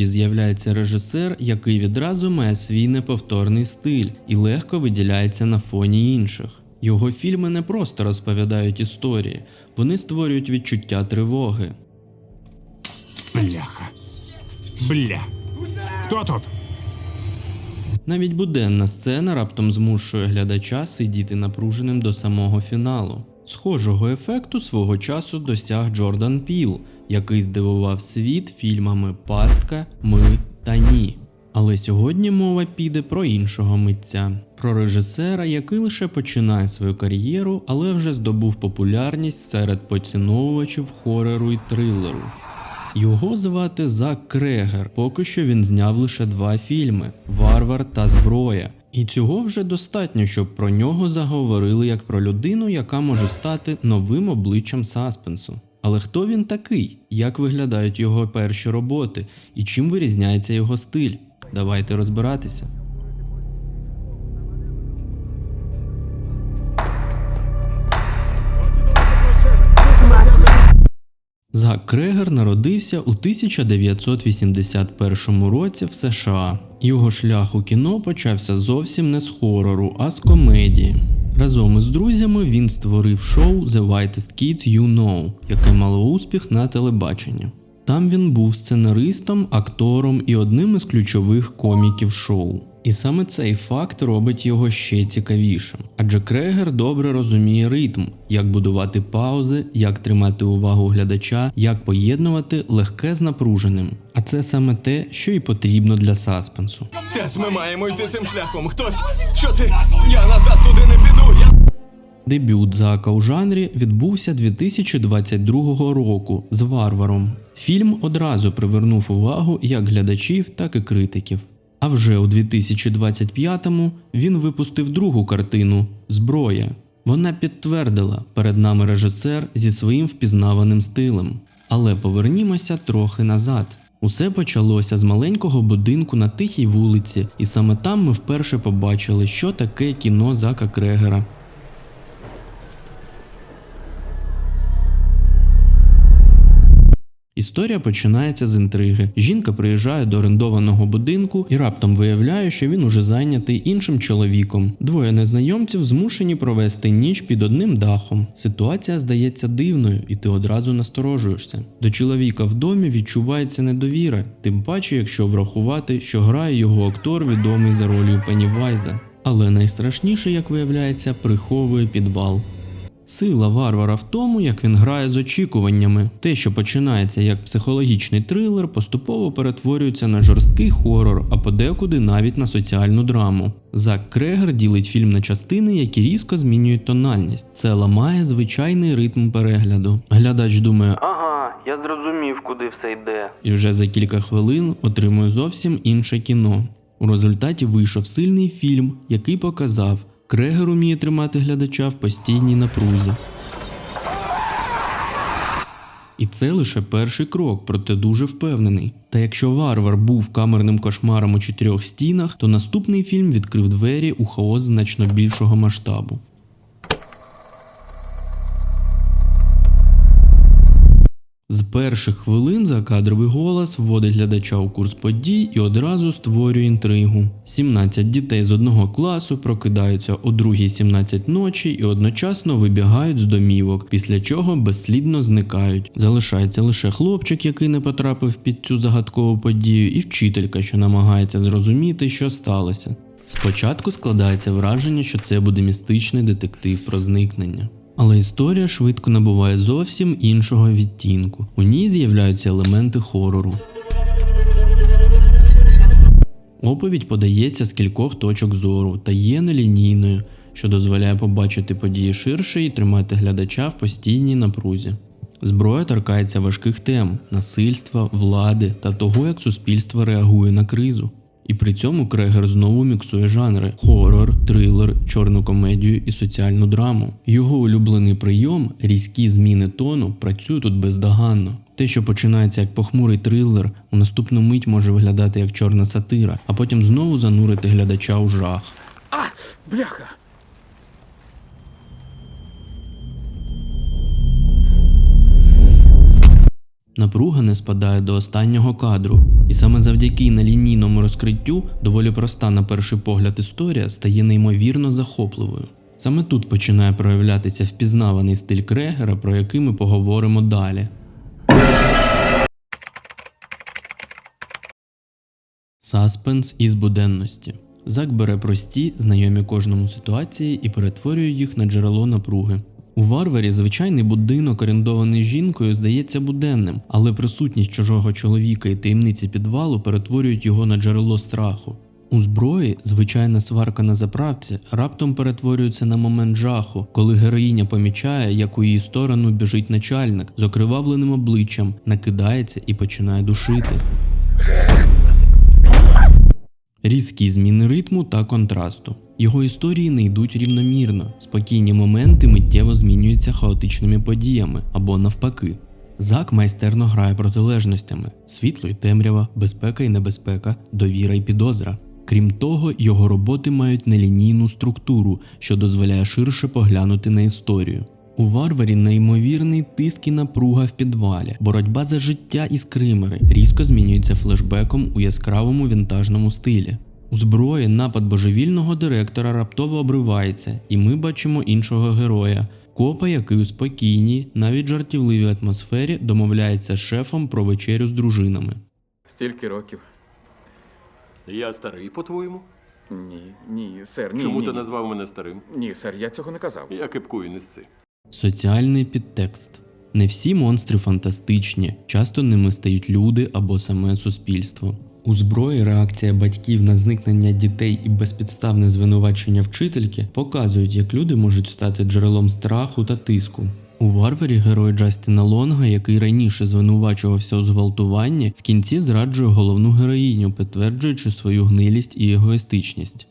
Тоді з'являється режисер, який відразу має свій неповторний стиль і легко виділяється на фоні інших. Його фільми не просто розповідають історії, вони створюють відчуття тривоги. Бляха. Бля. Хто тут? Навіть буденна сцена раптом змушує глядача сидіти напруженим до самого фіналу. Схожого ефекту свого часу досяг Джордан Піл, який здивував світ фільмами Пастка, Ми та Ні. Але сьогодні мова піде про іншого митця, про режисера, який лише починає свою кар'єру, але вже здобув популярність серед поціновувачів хорору і трилеру. Його звати Зак Крегер. Поки що він зняв лише два фільми Варвар та Зброя. І цього вже достатньо, щоб про нього заговорили як про людину, яка може стати новим обличчям саспенсу. Але хто він такий? Як виглядають його перші роботи і чим вирізняється його стиль? Давайте розбиратися. Зак Крегер народився у 1981 році в США. Його шлях у кіно почався зовсім не з хорору, а з комедії. Разом із друзями він створив шоу The Whitest Kids You Know, яке мало успіх на телебаченні. Там він був сценаристом, актором і одним із ключових коміків шоу. І саме цей факт робить його ще цікавішим. Адже Крегер добре розуміє ритм, як будувати паузи, як тримати увагу глядача, як поєднувати легке з напруженим. А це саме те, що і потрібно для саспенсу. Тес, ми маємо йти цим шляхом. Хтось. Що ти? Я назад туди не піду. Дебют Зака у жанрі відбувся 2022 року з Варваром. Фільм одразу привернув увагу як глядачів, так і критиків. А вже у 2025-му він випустив другу картину Зброя. Вона підтвердила перед нами режисер зі своїм впізнаваним стилем. Але повернімося трохи назад. Усе почалося з маленького будинку на тихій вулиці, і саме там ми вперше побачили, що таке кіно Зака Крегера. Історія починається з інтриги. Жінка приїжджає до орендованого будинку і раптом виявляє, що він уже зайнятий іншим чоловіком. Двоє незнайомців змушені провести ніч під одним дахом. Ситуація здається дивною, і ти одразу насторожуєшся. До чоловіка в домі відчувається недовіра, тим паче, якщо врахувати, що грає його актор, відомий за ролью Пеннівайза. Але найстрашніше, як виявляється, приховує підвал. Сила варвара в тому, як він грає з очікуваннями. Те, що починається як психологічний трилер, поступово перетворюється на жорсткий хорор, а подекуди навіть на соціальну драму. Зак Крегер ділить фільм на частини, які різко змінюють тональність. Це ламає звичайний ритм перегляду. Глядач думає, ага, я зрозумів, куди все йде. І вже за кілька хвилин отримує зовсім інше кіно. У результаті вийшов сильний фільм, який показав. Крегер уміє тримати глядача в постійній напрузі. І це лише перший крок, проте дуже впевнений. Та якщо варвар був камерним кошмаром у чотирьох стінах, то наступний фільм відкрив двері у хаос значно більшого масштабу. Перших хвилин закадровий голос вводить глядача у курс подій і одразу створює інтригу. 17 дітей з одного класу прокидаються о 2.17 ночі і одночасно вибігають з домівок, після чого безслідно зникають. Залишається лише хлопчик, який не потрапив під цю загадкову подію, і вчителька, що намагається зрозуміти, що сталося. Спочатку складається враження, що це буде містичний детектив про зникнення. Але історія швидко набуває зовсім іншого відтінку. У ній з'являються елементи хорору. Оповідь подається з кількох точок зору та є нелінійною, що дозволяє побачити події ширше і тримати глядача в постійній напрузі. Зброя торкається важких тем насильства, влади та того, як суспільство реагує на кризу. І при цьому Крегер знову міксує жанри: хорор, трилер, чорну комедію і соціальну драму. Його улюблений прийом, різкі зміни тону, працює тут бездоганно. Те, що починається як похмурий трилер, у наступну мить може виглядати як чорна сатира, а потім знову занурити глядача у жах. А! Бляха! Напруга не спадає до останнього кадру, і саме завдяки нелінійному розкриттю доволі проста на перший погляд історія стає неймовірно захопливою. Саме тут починає проявлятися впізнаваний стиль Крегера, про який ми поговоримо далі. Саспенс із буденності. Зак бере прості, знайомі кожному ситуації і перетворює їх на джерело напруги. У варварі звичайний будинок, орендований жінкою, здається буденним, але присутність чужого чоловіка і таємниці підвалу перетворюють його на джерело страху. У зброї звичайна сварка на заправці раптом перетворюється на момент жаху, коли героїня помічає, як у її сторону біжить начальник з окривавленим обличчям, накидається і починає душити. Різкі зміни ритму та контрасту. Його історії не йдуть рівномірно, спокійні моменти миттєво змінюються хаотичними подіями або навпаки. Зак майстерно грає протилежностями: світло і темрява, безпека і небезпека, довіра і підозра. Крім того, його роботи мають нелінійну структуру, що дозволяє ширше поглянути на історію. У варварі неймовірний тиск і напруга в підвалі, боротьба за життя і скримери різко змінюється флешбеком у яскравому вінтажному стилі. У зброї напад божевільного директора раптово обривається, і ми бачимо іншого героя, копа, який у спокійній, навіть жартівливій атмосфері домовляється з шефом про вечерю з дружинами. Стільки років. Я старий, по-твоєму? Ні, ні, сер, ні. Чому ні, ти ні. назвав мене старим? Ні, сер, я цього не казав. Я кипкую нести. Соціальний підтекст. Не всі монстри фантастичні, часто ними стають люди або саме суспільство. У зброї реакція батьків на зникнення дітей і безпідставне звинувачення вчительки показують, як люди можуть стати джерелом страху та тиску. У варварі герой Джастіна Лонга, який раніше звинувачувався у зґвалтуванні, в кінці зраджує головну героїню, підтверджуючи свою гнилість і егоїстичність.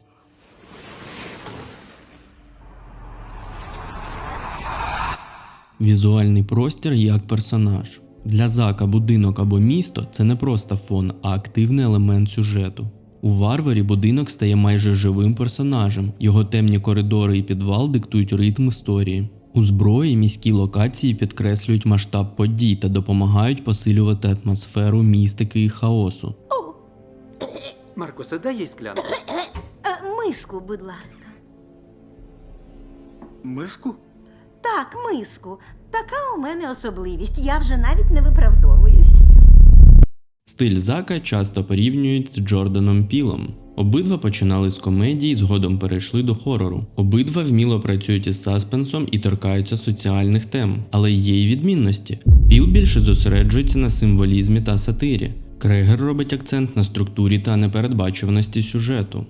Візуальний простір як персонаж. Для Зака будинок або місто це не просто фон, а активний елемент сюжету. У варварі будинок стає майже живим персонажем, його темні коридори і підвал диктують ритм історії. У зброї міські локації підкреслюють масштаб подій та допомагають посилювати атмосферу містики і хаосу. Маркусе, дай їй склянку. Е, Миску, будь ласка. Миску? Так, миску. Така у мене особливість. Я вже навіть не виправдовуюсь. Стиль Зака часто порівнюють з Джорданом Пілом. Обидва починали з комедії, згодом перейшли до хорору. Обидва вміло працюють із саспенсом і торкаються соціальних тем, але є й відмінності. Піл більше зосереджується на символізмі та сатирі. Крегер робить акцент на структурі та непередбачуваності сюжету.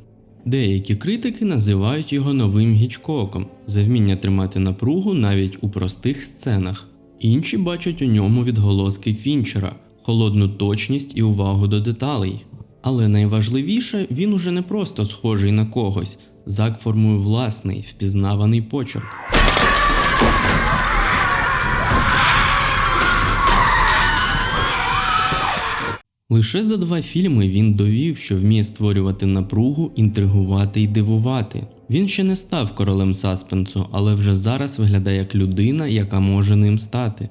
Деякі критики називають його новим гічкоком за вміння тримати напругу навіть у простих сценах. Інші бачать у ньому відголоски Фінчера, холодну точність і увагу до деталей. Але найважливіше, він уже не просто схожий на когось. Зак формує власний, впізнаваний почерк. Лише за два фільми він довів, що вміє створювати напругу, інтригувати і дивувати. Він ще не став королем саспенсу, але вже зараз виглядає як людина, яка може ним стати.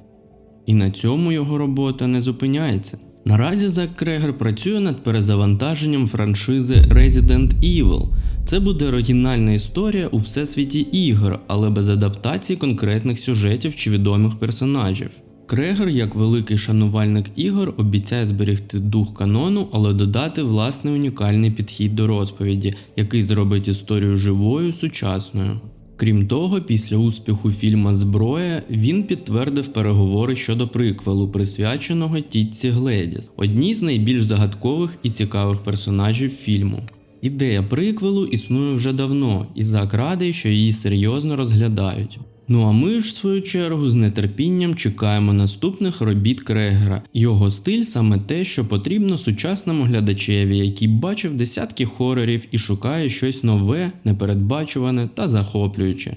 І на цьому його робота не зупиняється. Наразі Зак Крегер працює над перезавантаженням франшизи Resident Evil. Це буде оригінальна історія у всесвіті ігор, але без адаптації конкретних сюжетів чи відомих персонажів. Крегер, як великий шанувальник ігор, обіцяє зберегти дух канону, але додати власний унікальний підхід до розповіді, який зробить історію живою, сучасною. Крім того, після успіху фільма Зброя він підтвердив переговори щодо приквелу, присвяченого тітці Гледіс, одній з найбільш загадкових і цікавих персонажів фільму. Ідея приквелу існує вже давно, і Зак радий, що її серйозно розглядають. Ну а ми ж, в свою чергу, з нетерпінням чекаємо наступних робіт Крегера. Його стиль саме те, що потрібно сучасному глядачеві, який бачив десятки хорорів і шукає щось нове, непередбачуване та захоплююче.